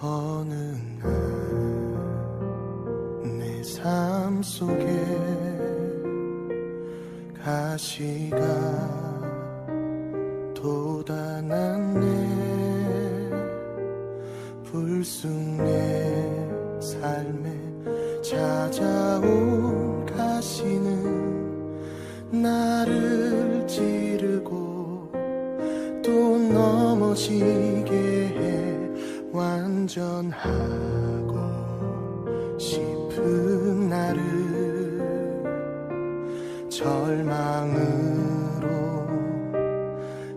어느 날 내 삶 속에 가시가 돋아났네. 불쑥 내 삶에 찾아온 가시는 나를 찌르고 또 넘어지게 해. 완전하고 싶은 나를 절망으로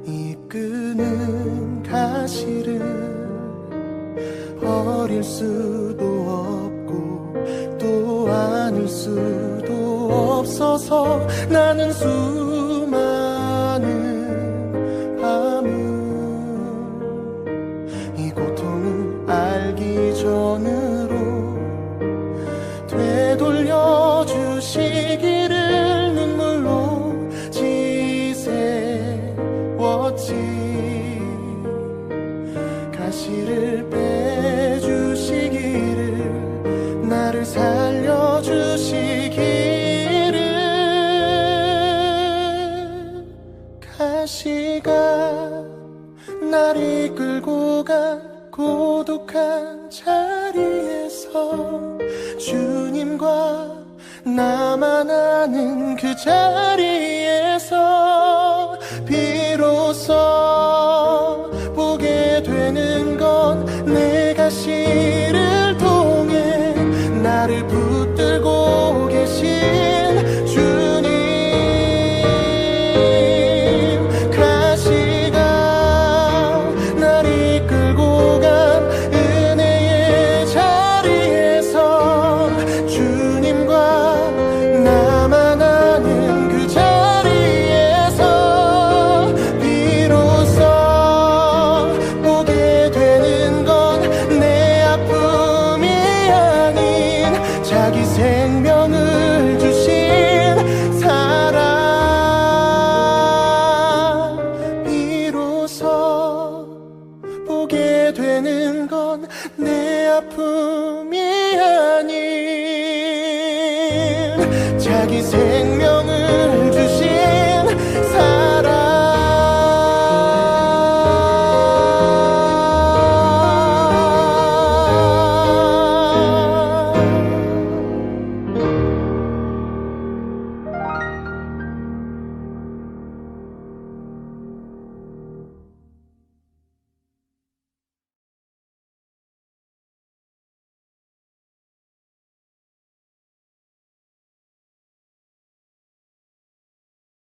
이끄는 가시를 버릴 수도 없고 또 안을 수도 없어서 나는 수 시기를 눈물로 지새웠지. 가시를 빼주시기를 나를 살려주시기를. 가시가 날 이끌고 간 고독한 자리에서 주님과 나만 아는 그 자리에서 비로소 보게 되는 건 내가 시를 아픔이 아닌 자기 생명을